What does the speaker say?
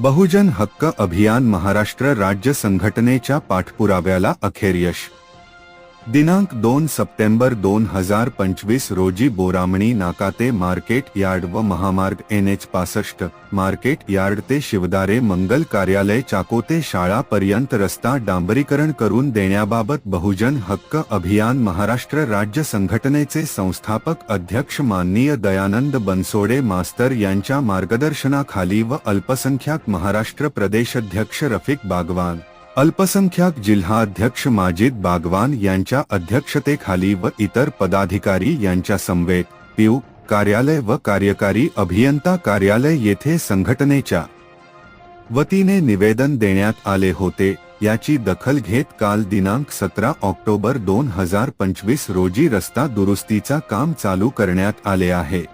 बहुजन हक्क अभियान महाराष्ट्र राज्य संघटनेच्या पाठपुराव्याला अखेर यश. दिनांक दोन सप्टेंबर दोन हजार पंचवीस रोजी बोरामणी नाका ते मार्केट यार्ड व महामार्ग एन एच पासष्ट मार्केट यार्ड ते शिवदारे मंगल कार्यालय चाको ते शाळा पर्यंत रस्ता डांबरीकरण करून देण्याबाबत बहुजन हक्क अभियान महाराष्ट्र राज्य संघटनेचे संस्थापक अध्यक्ष माननीय दयानंद बनसोडे मास्तर यांच्या मार्गदर्शनाखाली व अल्पसंख्याक महाराष्ट्र प्रदेशाध्यक्ष रफिक बागवान अल्पसंख्याक जिल्हाध्यक्ष माजिद बागवान यांच्या अध्यक्षतेखाली व इतर पदाधिकारी यांच्या समवेत पीयू कार्यालय व कार्यकारी अभियंता कार्यालय येथे संघटनेच्या वतीने निवेदन देण्यात आले होते. याची दखल घेत काल दिनांक सतरा ऑक्टोबर दोन हजार पंचवीस रोजी रस्ता दुरुस्तीचा काम चालू करण्यात आले आहे.